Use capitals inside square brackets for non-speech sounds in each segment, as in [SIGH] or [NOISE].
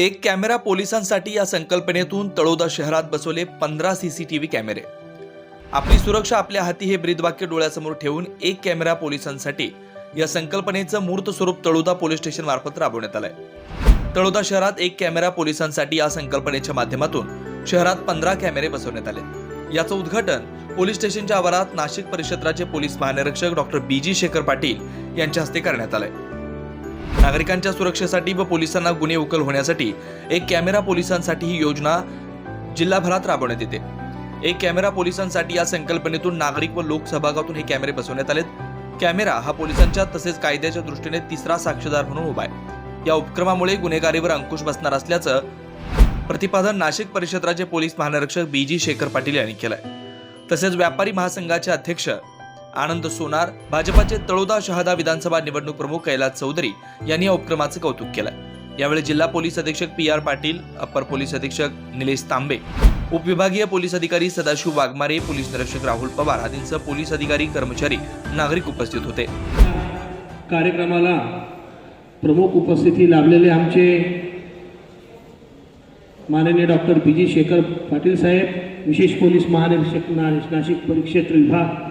एक कॅमेरा पोलिसांसाठी या संकल्पनेतून तळोदा शहरात बसवले पंधरा सीसीटीव्ही कॅमेरे. आपली सुरक्षा आपल्या हाती हे ब्रीदवाक्य डोळ्यासमोर ठेवून एक कॅमेरा पोलिसांसाठी या संकल्पनेचं मूर्त स्वरूप तळोदा पोलीस स्टेशन मार्फत राबवण्यात आलंय. तळोदा शहरात एक कॅमेरा पोलिसांसाठी या संकल्पनेच्या माध्यमातून शहरात पंधरा कॅमेरे बसवण्यात आले. याचं उद्घाटन पोलीस स्टेशनच्या आवारात नाशिक परिक्षेत्राचे पोलीस महानिरीक्षक doctor B G Shekhar Patil यांच्या हस्ते करण्यात आलंय. नागरिकांच्या सुरक्षेसाठी व पोलिसांना गुन्हे उकल होण्यासाठी एक कॅमेरा पोलिसांसाठी ही योजना जिल्हाभरात राबवण्यात येते. एक कॅमेरा पोलिसांसाठी या संकल्पनेतून नागरिक व लोकसहभागातून हे कॅमेरे बसवण्यात आलेत. कॅमेरा हा पोलिसांच्या तसेच कायद्याच्या दृष्टीने तिसरा साक्षीदार म्हणून उभा आहे. या उपक्रमामुळे गुन्हेगारीवर अंकुश बसणार असल्याचं प्रतिपादन नाशिक परिक्षेत्राचे पोलीस महानिरीक्षक बी जी शेखर पाटील यांनी केलंय. तसेच व्यापारी महासंघाचे अध्यक्ष आनंद सोनार भाजपाचे तळोदा शहादा विधानसभा निवडणूक प्रमुख कैलास चौधरी यांनी या उपक्रमाचं कौतुक केलं. यावेळी जिल्हा पोलीस अधीक्षक P R Patil upper police अधीक्षक निलेश तांबे उपविभागीय पोलीस अधिकारी सदाशिव वाघमारे पोलीस निरीक्षक राहुल पवार आदींसह पोलीस अधिकारी कर्मचारी नागरिक उपस्थित होते. कार्यक्रमाला प्रमुख उपस्थिती लाभलेले आमचे माननीय doctor B G Shekhar Patil साहेब विशेष पोलीस महानिरीक्षक नाशिक परिक्षेत्र विभाग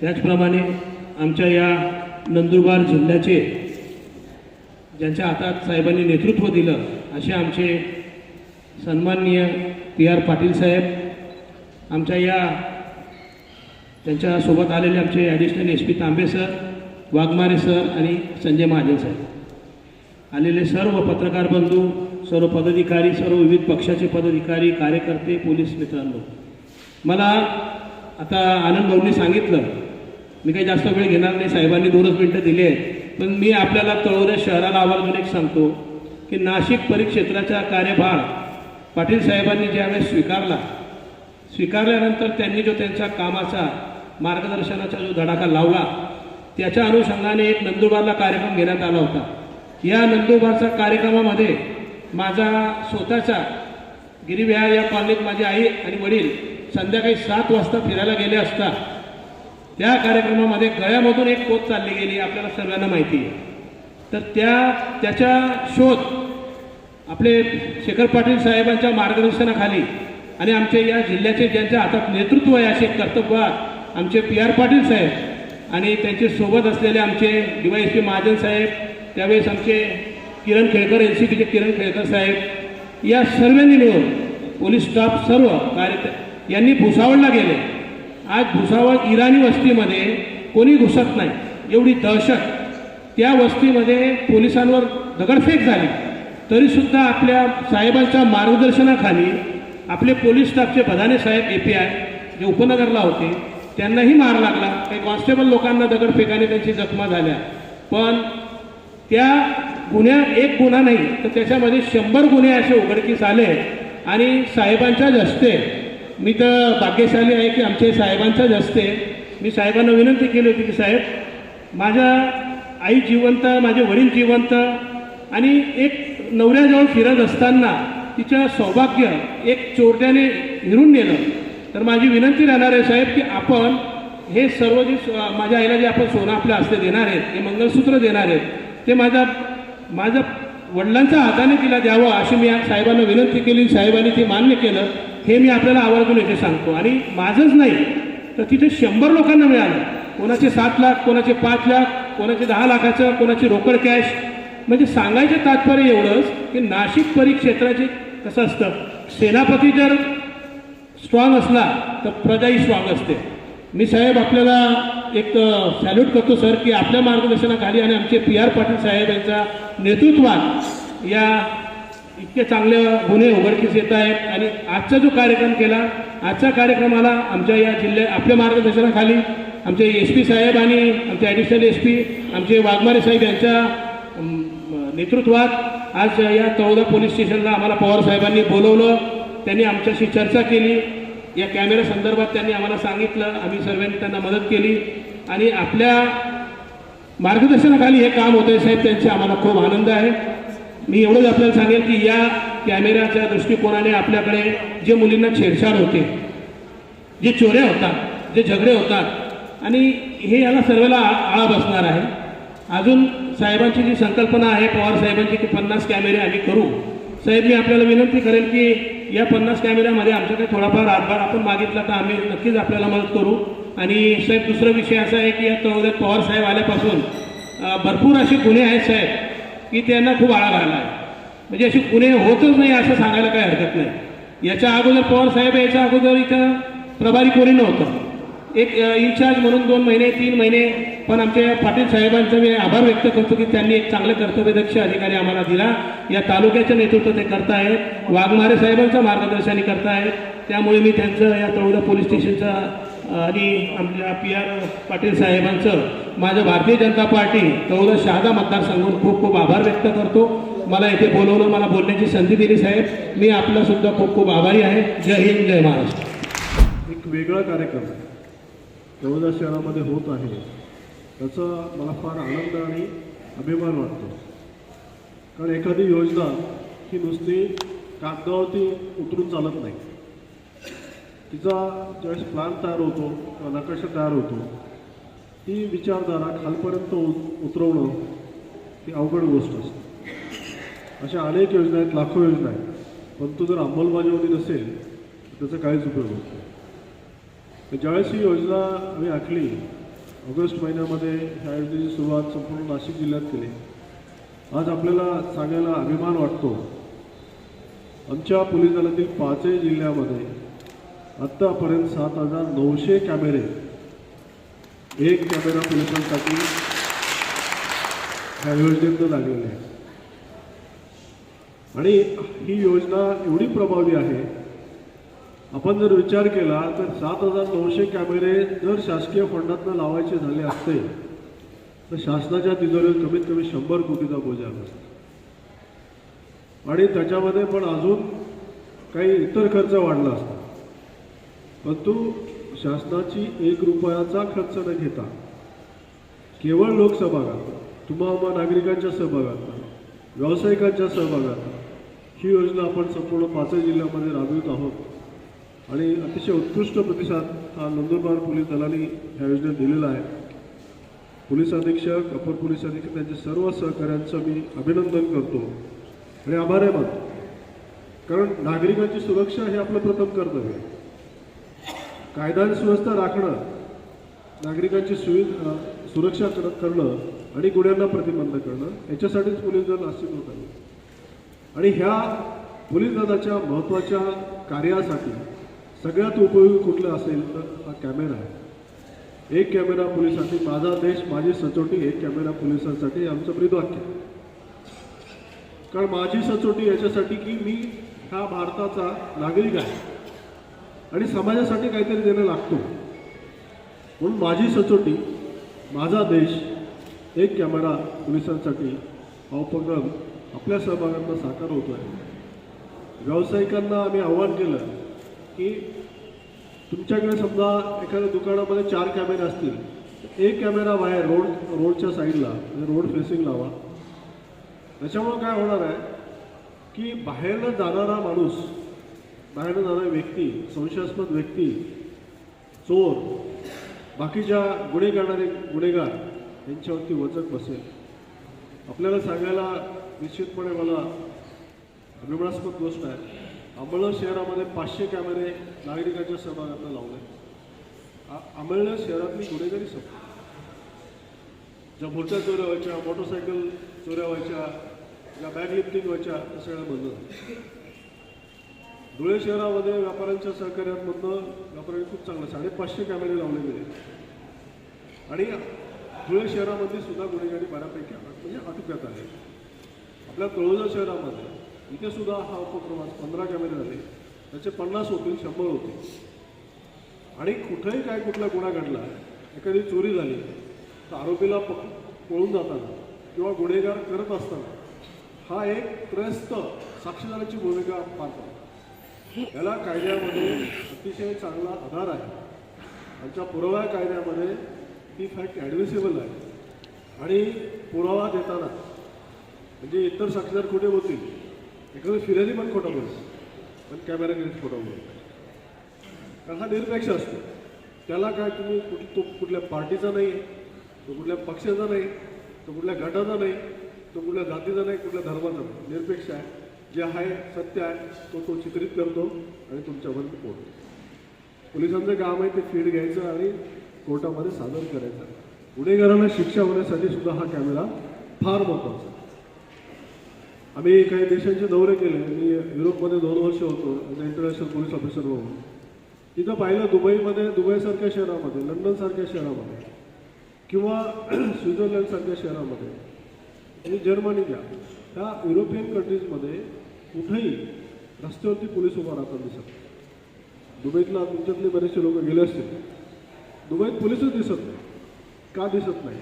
त्याचप्रमाणे आमच्या या नंदुरबार जिल्ह्याचे ज्यांच्या हातात साहेबांनी नेतृत्व दिलं असे आमचे सन्माननीय पी आर पाटील साहेब आमच्या या त्यांच्यासोबत आलेले आमचे additional S P Tambe sir Waghmare sir आणि संजय महाजन साहेब. आलेले सर्व पत्रकार बंधू सर्व पदाधिकारी सर्व विविध पक्षाचे पदाधिकारी कार्यकर्ते पोलीस मित्रांनो मला आता आनंद भाऊंनी सांगितलं मी काही जास्त वेळ घेणार नाही साहेबांनी दोनच मिनटं दिली आहेत. पण मी आपल्याला तळोदा शहराला आवर्जून एक सांगतो की नाशिक परिक्षेत्राचा कार्यभार पाटील साहेबांनी ज्यावेळेस स्वीकारला स्वीकारल्यानंतर त्यांनी जो त्यांच्या कामाचा मार्गदर्शनाचा जो धडाका लावला त्याच्या अनुषंगाने एक नंदुरबारला कार्यक्रम घेण्यात आला होता. या नंदुरबारच्या कार्यक्रमामध्ये माझा स्वतःचा गिरीविहार या कॉलनीत माझी आई आणि वडील संध्याकाळी सात वाजता फिरायला गेले असता त्या कार्यक्रमामध्ये गळ्यामधून एक पोत चालली गेली आपल्याला सर्वांना माहिती आहे. तर त्या त्याच्या शोध आपले शेखर पाटील साहेबांच्या मार्गदर्शनाखाली आणि आमचे या जिल्ह्याचे ज्यांच्या हातात नेतृत्व आहे असे कर्तव्यात आमचे पी आर पाटील साहेब आणि त्यांचे सोबत असलेले आमचे D Y S P Mahajan साहेब त्यावेळेस आमचे किरण खेळकर एन सी पीचे किरण खेळकर साहेब या सर्वांनी मिळून पोलीस स्टाफ सर्व कार्य यांनी भुसावळला गेले. आज भुसावळ इराणी वस्तीमध्ये कोणी घुसत नाही एवढी दहशत. त्या वस्तीमध्ये पोलिसांवर दगडफेक झाली. तरीसुद्धा आपल्या साहेबांच्या मार्गदर्शनाखाली आपले पोलीस स्टाफचे प्रधाने साहेब ए पी आय जे उपनगरला होते त्यांनाही मार लागला. काही कॉन्स्टेबल लोकांना दगडफेकाने त्यांची जखमा झाल्या. पण त्या गुन्ह्या एक गुन्हा नाही तर त्याच्यामध्ये शंभर गुन्हे असे उघडकीस आले आणि साहेबांच्याच हस्ते मी तर भाग्यशाली आहे की आमचे साहेबांचंच असते मी साहेबांना विनंती केली होती की साहेब माझ्या आई जिवंत माझे वडील जिवंत आणि एक नवऱ्याजवळ फिरत असताना तिचं सौभाग्य एक चोरट्याने हिरून नेलं. तर माझी विनंती राहणार आहे साहेब की आपण हे सर्व जे माझ्या आईला जे आपण सोनं आपल्या हस्ते देणार आहेत हे मंगळसूत्र देणार आहेत ते माझ्या माझ्या वडिलांच्या हाताने तिला द्यावं अशी मी आज साहेबांना विनंती केली साहेबांनी ते मान्य केलं. हे मी आपल्याला आवर्जून येथे सांगतो. आणि माझंच नाही तर तिथे शंभर लोकांना मिळालं. कोणाचे सात लाख कोणाचे पाच लाख कोणाचे दहा लाखाचं कोणाची रोकड कॅश. म्हणजे सांगायचं तात्पर्य एवढंच की नाशिक परिक्षेत्राचे कसं असतं सेनापती जर स्ट्रॉंग असला तर प्रजाही स्ट्रॉंग असते. मी साहेब आपल्याला एक सॅल्यूट करतो सर की आपल्या मार्गदर्शनाखाली आणि आमचे पी आर पाटील साहेब यांचा नेतृत्वात या इतके चांगले गुन्हे उघडकीस येत आहेत. आणि आजचा जो कार्यक्रम केला आजच्या कार्यक्रमाला आमच्या या जिल्ह्या आपल्या मार्गदर्शनाखाली आमचे एस पी साहेब आणि आमचे ॲडिशनल एस पी आमचे वाघमारे साहेब यांच्या नेतृत्वात आज या तळोदा पोलीस स्टेशनला आम्हाला पवार साहेबांनी बोलवलं. त्यांनी आमच्याशी चर्चा केली. या कॅमेरा संदर्भात त्यांनी आम्हाला सांगितलं. आम्ही सर्वांनी त्यांना मदत केली. आणि आपल्या मार्गदर्शनाखाली हे काम होतं साहेब त्यांचे आम्हाला खूप आनंद आहे. मी एवढंच आपल्याला सांगेल की या कॅमेऱ्याच्या दृष्टिकोनाने आपल्याकडे जे मुलींना छेडछाड होते जे चोऱ्या होतात जे झगडे होतात आणि हे याला सर्वेला आ- आळा बसणार आहे. अजून साहेबांची जी संकल्पना आहे पवार साहेबांची की पन्नास कॅमेरे आम्ही करू. साहेब मी आपल्याला विनंती करेल की या पन्नास कॅमेऱ्यामध्ये आमच्याकडे थोडाफार हातभार आपण मागितला तर आम्ही नक्कीच आपल्याला मदत करू. आणि साहेब दुसरा विषय असा आहे की या तळोद्यात पवार साहेब आल्यापासून भरपूर असे गुन्हे आहेत साहेब. की त्यांना खूप आळा घाला आहे. म्हणजे अशी गुन्हे होतच नाही असं सांगायला काही हरकत नाही. याच्या अगोदर पवार साहेब याच्या अगोदर इथं प्रभारी कोणी नव्हतं. एक इन्चार्ज म्हणून दोन महिने तीन महिने पण आमच्या पाटील साहेबांचा मी आभार व्यक्त करतो की त्यांनी एक चांगले कर्तव्यदक्ष अधिकारी आम्हाला दिला. या तालुक्याचं नेतृत्व ते करतायत. वाघमारे साहेबांचं मार्गदर्शनही करतायत. त्यामुळे मी त्यांचं या तळोदा पोलीस स्टेशनचं आणि आमच्या पी आर पाटील साहेबांचं माझ्या भारतीय जनता पार्टी तळोदा शहादा मतदारसंघून खूप खूप आभार व्यक्त करतो. मला इथे बोलवलं मला बोलण्याची संधी दिली साहेब. मी आपला सुद्धा खूप खूप आभारी आहे. जय हिंद जय महाराष्ट्र. एक वेगळा कार्यक्रम तळोदा शहरामध्ये होत आहे. त्याचा मला फार आनंद आणि अभिमान वाटतो. कारण एखादी योजना ही नुसती कागदावरती उतरून चालत नाही. तिचा ज्यावेळेस प्लॅन तयार होतो किंवा नकाशा तयार होतो ती विचारधारा खालपर्यंत उत- उतरवणं ही अवघड गोष्ट असते. अशा अनेक योजना आहेत लाखो योजना आहेत. परंतु जर अंमलबजावणी नसेल तर त्याचा काहीच उपयोग होत नाही. ज्यावेळेस ही योजना आम्ही आखली ऑगस्ट महिन्यामध्ये ह्या योजनेची सुरुवात संपूर्ण नाशिक जिल्ह्यात केली. आज आपल्याला सांगायला अभिमान वाटतो आमच्या पोलीस दलातील पाचही जिल्ह्यामध्ये आत्तापर्यंत सात हजार नऊशे कॅमेरे एक कॅमेरा पोलिसांसाठी ह्या योजनेतनं लागलेले आहे. आणि ही योजना एवढी प्रभावी आहे आपण जर विचार केला तर सात हजार नऊशे कॅमेरे जर शासकीय फंडातनं लावायचे झाले असते तर शासनाच्या तिजोरीवर कमीत कमी शंभर कोटीचा बोजा असतो. आणि त्याच्यामध्ये पण अजून काही इतर खर्च वाढला असता. परंतु शासनाची एक रुपयाचा खर्च न घेता केवळ लोकसहभागात तुम्हा नागरिकांच्या सहभागात व्यावसायिकांच्या सहभागात ही योजना आपण संपूर्ण पाचही जिल्ह्यामध्ये राबवित आहोत. आणि अतिशय उत्कृष्ट प्रतिसाद हा नंदुरबार पोलीस दलाने ह्या योजनेत दिलेला आहे. पोलीस अधीक्षक अपर पोलीस अधीक्षक त्यांच्या सर्व सहकाऱ्यांचं मी अभिनंदन करतो आणि आभार आहे मानतो कारण नागरिकांची सुरक्षा हे आपलं प्रथम कर्तव्य आहे. कायदा आणि सुव्यवस्था राखणं नागरिकांची सुवि सुरक्षा कर करणं आणि गुन्ह्यांना प्रतिबंध करणं याच्यासाठीच पोलीस दल अस्तित्वात आले आणि ह्या पोलीस दलाच्या महत्त्वाच्या कार्यासाठी सगळ्यात उपयोगी कुठलं असेल तर हा कॅमेरा आहे. एक कॅमेरा पोलिसांसाठी माझा देश माझी सचोटी एक कॅमेरा पोलिसांसाठी आमचं ब्रीदवाक्य कारण माझी सचोटी याच्यासाठी की मी ह्या भारताचा नागरिक आहे. आणि समाजासाठी काहीतरी देणं लागतो. म्हणून माझी सचोटी माझा देश एक कॅमेरा पोलिसांसाठी हा उपक्रम आपल्या सहभागांना साकार होतो आहे व्यावसायिकांना आम्ही आव्हान केलं की तुमच्याकडे समजा एखाद्या दुकानामध्ये चार कॅमेरे असतील तर एक कॅमेरा बाहेर रोड रोडच्या साईडला म्हणजे रोड फेसिंग लावा. त्याच्यामुळं काय होणार आहे की बाहेरनं जाणारा माणूस बाहेर जाणाऱ्या व्यक्ती संशयास्पद व्यक्ती चोर बाकीच्या गुन्हे करणारे गुन्हेगार यांच्यावरती वचक बसेल. आपल्याला सांगायला निश्चितपणे मला अभिमानास्पद गोष्ट आहे. अंबळनेर शहरामध्ये पाचशे कॅमेरे नागरिकांच्या सहभागातून लावले आ- अंबळनेर शहरातली गुन्हेगारी सभा ज्या मोठ्या चोऱ्या व्हायच्या मोटरसायकल चोऱ्या व्हायच्या ज्या बॅग लिफ्टिंग व्हायच्या त्या सगळ्या बंद झाल्या धुळे शहरामध्ये व्यापाऱ्यांच्या सहकार्यामधनं व्यापाऱ्यांनी खूप चांगलं साडेपाचशे कॅमेरे लावले गेले. आणि धुळे शहरामध्ये सुद्धा गुन्हेगारी बऱ्यापैकी म्हणजे आटोक्यात आहे. आपल्या तळोजा शहरामध्ये इथे सुद्धा हा उपक्रम आज पंधरा कॅमेरे झाले. त्याचे पन्नास होतील शंभर होतील. आणि कुठेही काय कुठला गुन्हा घडला एखादी चोरी झाली तर आरोपीला पक पळून जाताना किंवा गुन्हेगार करत असताना हा एक त्रयस्थ साक्षीदाराची भूमिका पार पडतो. याला कायद्यामध्ये अतिशय चांगला आधार आहे. आमच्या पुरावा कायद्यामध्ये ती फॅक्ट ॲडमिसेबल आहे. आणि पुरावा देताना म्हणजे इतर साक्षीदार खोटे होतील एखादं फिर्यादी पण खोटं बोलतो पण कॅमेरा घेऊन खोटं बोलतो कारण हा निरपेक्ष असतो. त्याला काय तुम्ही कुठ तो कुठल्या पार्टीचा नाही तो कुठल्या पक्षाचा नाही तो कुठल्या गटाचा नाही तो कुठल्या जातीचा नाही कुठल्या धर्माचा नाही निरपेक्ष आहे. जे आहे सत्य आहे तो तो चित्रित करतो आणि तुमच्यापर्यंत पोहोचतो पोलिसांचं काम आहे ते फीड घ्यायचं आणि कोर्टामध्ये सादर करायचं. गुन्हेगारांना शिक्षा होण्यासाठी सुद्धा हा कॅमेरा फार महत्त्वाचा आम्ही काही देशांचे दौरे केले. मी युरोपमध्ये दोन वर्ष होतो. ॲज इंटरनॅशनल पोलीस ऑफिसर म्हणून तिथं पाहिलं दुबईमध्ये दुबईसारख्या शहरामध्ये लंडनसारख्या शहरामध्ये किंवा [CLEARS THROAT] स्वित्झर्लंडसारख्या शहरामध्ये आणि जर्मनी घ्या त्या युरोपियन कंट्रीजमध्ये कुठेही रस्त्यावरती पोलीस उभा राहतात दिसत. नाही. दुबईतला तुमच्यातले बरेचसे लोक गेले असतील. दुबईत पोलीसच दिसत नाही. का दिसत नाही?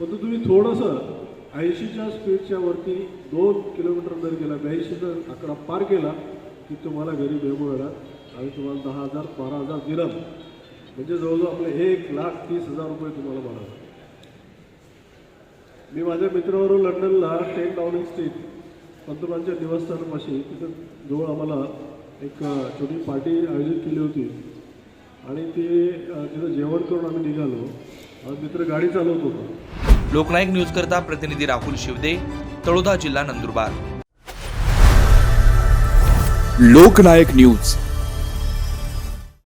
परंतु तुम्ही थोडंसं ऐंशीच्या स्पीडच्या वरती दोन किलोमीटर जर गेला ब्याऐंशीचा आकडा पार केला की तुम्हाला घरी बेमो येणार आणि तुम्हाला दहा हजार बारा हजार दिलं. म्हणजे जवळजवळ आपले एक लाख तीस हजार रुपये तुम्हाला भरावे मी माझ्या मित्राबरोबर लंडनला टेन डाउनिंग स्ट्रीट पंतप्रधानच्या निवासस्थानापाशी तिथं जवळ आम्हाला एक छोटी पार्टी आयोजित केली होती. आणि ते तिथं जेवण करून आम्ही निघालो. मित्र गाडी चालवत होता. लोकनायक न्यूज करता प्रतिनिधी राहुल शिवदे तळोदा जिल्हा नंदुरबार. लोकनायक न्यूज.